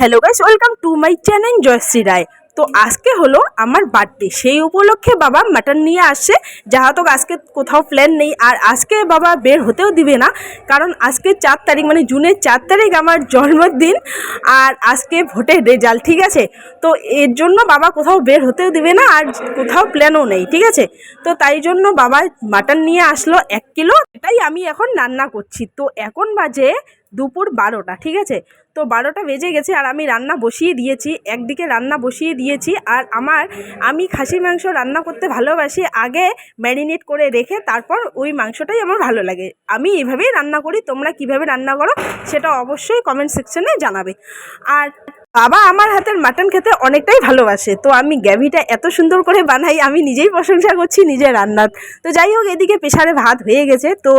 Hello guys welcome to my channel Jayashree Roy তো আজকে হলো আমার বার্থডে সেই উপলক্ষে বাবা মাটন নিয়ে আসছে যাহাতক আজকে কোথাও প্ল্যান নেই। আর আজকে বাবা বের হতেও দিবে না, কারণ আজকে চার তারিখ মানে জুনের চার তারিখ আমার জন্মদিন, আর আজকে ভোটের রেজাল্ট ঠিক আছে? তো এর জন্য বাবা কোথাও বের হতেও দিবে না, আর কোথাও প্ল্যানও নেই, ঠিক আছে? তো তাই জন্য বাবা মাটন নিয়ে আসলো এক কিলো। এটাই আমি এখন রান্না করছি। তো এখন বাজে দুপুর বারোটা, ঠিক আছে? তো বারোটা বেজে গেছে আর আমি রান্না বসিয়ে দিয়েছি, একদিকে রান্না বসিয়ে দিয়েছি আর আমার, আমি খাসি মাংস রান্না করতে ভালোবাসি, আগে ম্যারিনেট করে রেখে তারপর ওই মাংসটাই আমার ভালো লাগে। আমি এভাবেই রান্না করি, তোমরা কীভাবে রান্না করো সেটা অবশ্যই কমেন্ট সেকশনে জানাবে। আর বাবা আমার হাতের মাটন খেতে অনেকটাই ভালোবাসে। তো আমি গ্যাভিটা এত সুন্দর করে বানাই আমি নিজেই প্রশংসা করছি নিজের রান্নার। তো যাই হোক এদিকে প্রেশারে ভাত হয়ে গেছে। তো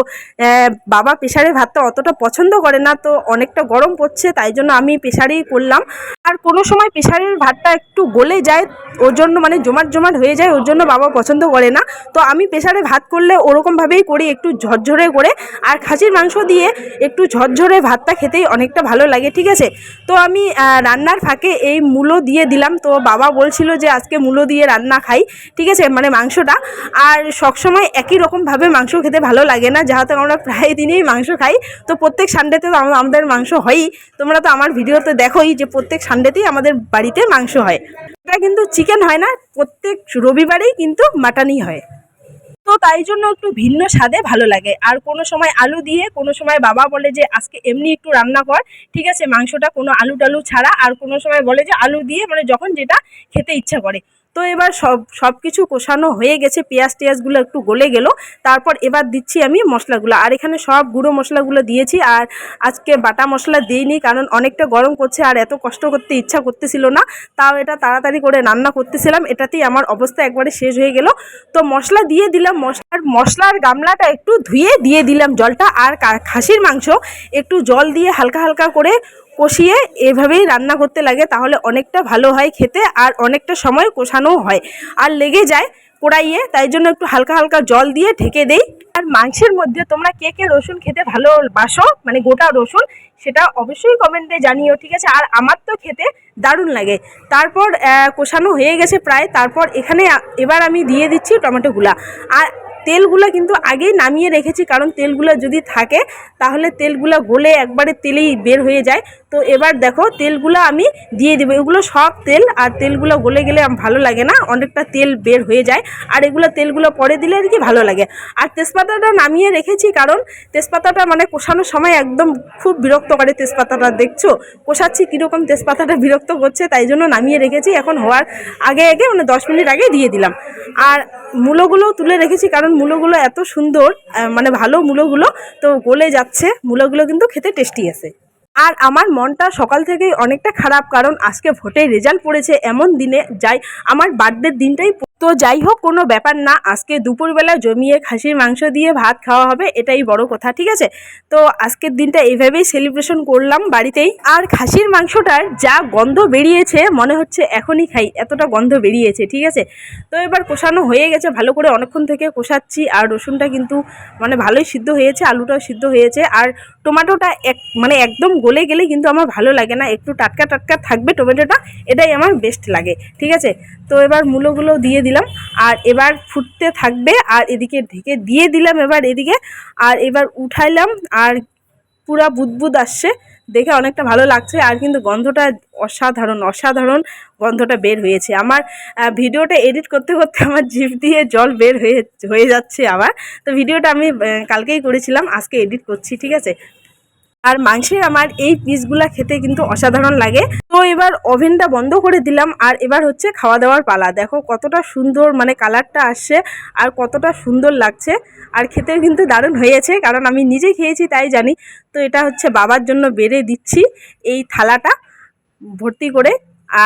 বাবা প্রেশারে ভাতটা অতটা পছন্দ করে না তো অনেকটা গরম পড়ছে তাই জন্য আমি প্রেশারেই করলাম। আর কোনো সময় প্রেশারের ভাতটা একটু গলে যায় ওর জন্য মানে জমাট জমাট হয়ে যায় ওর জন্য বাবা পছন্দ করে না। তো আমি প্রেশারে ভাত করলে ওরকমভাবেই করি একটু ঝরঝরে করে। আর খাসির মাংস দিয়ে একটু ঝরঝরে ভাতটা খেতেই অনেকটা ভালো লাগে ঠিক আছে? তো আমি আহ, রান্নার ফাঁকে এই মূলো দিয়ে দিলাম। তো বাবা বলছিল যে, আজকে মূলো দিয়ে রান্না খাই। ঠিক আছে মানে মাংসটা। আর সবসময় একই রকমভাবে মাংস খেতে ভালো লাগে না। যাহাতে আমরা প্রায় দিনেই মাংস খাই, তো প্রত্যেক সানডেতে তো আমাদের মাংস হয়ই। তোমরা তো আমার ভিডিওতে দেখোই যে, প্রত্যেক সানডেতেই আমাদের বাড়িতে মাংস হয়। এটা কিন্তু চিকেন হয় না, প্রত্যেক রবিবারেই কিন্তু মাটনই হয়। তো তাই জন্য একটু ভিন্ন স্বাদে ভালো লাগে। আর কোনো সময় আলু দিয়ে, কোনো সময় বাবা বলে যে, আজকে এমনি একটু রান্না কর, ঠিক আছে? মাংসটা কোনো আলু টালু ছাড়া। আর কোনো সময় বলে যে, আলু দিয়ে মানে যখন যেটা খেতে ইচ্ছা করে। তো এবার সব সব কিছু কষানো হয়ে গেছে, পেঁয়াজ টেয়াজগুলো একটু গলে গেল, তারপর এবার দিচ্ছি আমি মশলাগুলো। আর এখানে সব গুঁড়ো মশলাগুলো দিয়েছি, আর আজকে বাটা মশলা দিইনি, কারণ অনেকটা গরম করছে আর এত কষ্ট করতে ইচ্ছা করতেছিল না, তাও এটা তাড়াতাড়ি করে রান্না করতেছিলাম, এটাতেই আমার অবস্থা একবারে শেষ হয়ে গেল। তো মশলা দিয়ে দিলাম, মশলার মশলার গামলাটা একটু ধুয়ে দিয়ে দিলাম জলটা, আর খাসির মাংস একটু জল দিয়ে হালকা হালকা করে কষিয়ে এভাবেই রান্না করতে লাগে, তাহলে অনেকটা ভালো হয় খেতে আর অনেকটা সময় কষানোও হয়। আর লেগে যায় কড়াইয়ে, তাই জন্য একটু হালকা হালকা জল দিয়ে ঢেকে দেই। আর মাংসের মধ্যে তোমরা কে কে রসুন খেতে ভালোবাসো মানে গোটা রসুন, সেটা অবশ্যই কমেন্টে জানিও, ঠিক আছে? আর আমার তো খেতে দারুণ লাগে। তারপর কষানো হয়ে গেছে প্রায়, তারপর এখানে এবার আমি দিয়ে দিচ্ছি টমেটোগুলা। আর তেলগুলো কিন্তু আগেই নামিয়ে রেখেছি, কারণ তেলগুলো যদি থাকে, তাহলে তেলগুলো গলে একবারে তেলেই বের হয়ে যায়। তো এবার দেখো, তেলগুলো আমি দিয়ে দেবো। এগুলো সব তেল, আর তেলগুলো গলে গেলে ভালো লাগে না, অনেকটা তেল বের হয়ে যায়। আর এগুলো তেলগুলো পরে দিলে আর কি ভালো লাগে। আর তেজপাতাটা নামিয়ে রেখেছি, কারণ তেজপাতাটা মানে কষানোর সময় একদম খুব বিরক্ত করে তেজপাতাটা, দেখছ? কষাচ্ছি কীরকম তেজপাতাটা বিরক্ত করছে, তাই জন্য নামিয়ে রেখেছি। এখন হওয়ার আগে আগে মানে দশ মিনিট আগে দিয়ে দিলাম। আর মূলোগুলো তুলে রেখেছি কারণ মূলোগুলো এত সুন্দর মানে ভালো মূলোগুলো। তো গলে যাচ্ছে, মূলোগুলো কিন্তু খেতে টেস্টি আছে। আর আমার মনটা সকাল থেকেই অনেকটা খারাপ কারণ আজকে ভোটের রেজাল্ট পড়েছে এমন দিনে, যাই আমার বার্থডের দিনটাই তো যাই হোক কোনো ব্যাপার না। আজকে দুপুরবেলা জমিয়ে খাসির মাংস দিয়ে ভাত খাওয়া হবে, এটাই বড় কথা, ঠিক আছে? তো আজকের দিনটা এইভাবেই সেলিব্রেশন করলাম বাড়িতেই। আর খাসির মাংসটার যা গন্ধ বেরিয়েছে, মনে হচ্ছে এখনই খাই, এতটা গন্ধ বেরিয়েছে, ঠিক আছে? তো এবার কষানো হয়ে গেছে, ভালো করে অনেকক্ষণ থেকে কষাচ্ছি, আর রসুনটা কিন্তু মানে ভালোই সিদ্ধ হয়েছে, আলুটাও সিদ্ধ হয়েছে, আর টমেটোটা এক মানে একদম গলে গেলে কিন্তু আমার ভালো লাগে না, একটু টাটকা টাটকা থাকবে টমেটোটা, এটাই আমার বেস্ট লাগে, ঠিক আছে? তো এবার মূলোগুলো দিয়ে দিলাম। আর এবার ফুটতে থাকবে, আর এদিকে ঢেকে দিয়ে দিলাম এবার এদিকে। আর এবার উঠাইলাম, আর পুরা বুদবুদ আসছে। দেখে অনেকটা ভালো লাগছে, আর কিন্তু গন্ধটা অসাধারণ অসাধারণ গন্ধটা বের হয়েছে। আমার ভিডিওটা এডিট করতে করতে আমার জিভ দিয়ে জল বের হয়ে হয়ে যাচ্ছে আবার। তো ভিডিওটা আমি কালকেই করেছিলাম, আজকে এডিট করছি, ঠিক আছে? আর মাংসের আমার এই পিসগুলা খেতে কিন্তু অসাধারণ লাগে। তো এবার ওভেনটা বন্ধ করে দিলাম আর এবার হচ্ছে খাওয়া দাওয়ার পালা। দেখো কতটা সুন্দর মানে কালারটা আসছে আর কতটা সুন্দর লাগছে আর খেতেও কিন্তু দারুণ হয়েছে কারণ আমি নিজে খেয়েছি তাই জানি। তো এটা হচ্ছে বাবার জন্য বেড়ে দিচ্ছি এই থালাটা ভর্তি করে।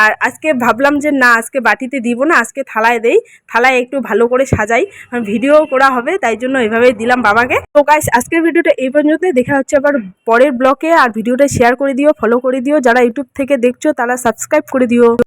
আর আজকে ভাবলাম যে না, আজকে বাটিতে দিব না, আজকে থালায় দেই। থালায় একটু ভালো করে সাজাই। ভিডিও করা হবে, তাই জন্য এভাবেই দিলাম বাবাকে। তো গাইস আজকের ভিডিওটা এই পর্যন্ত দেখা হচ্ছে আবার পরের ব্লকে আর ভিডিওটা শেয়ার করে দিও ফলো করে দিও। যারা ইউটিউব থেকে দেখছ, তারা সাবস্ক্রাইব করে দিও।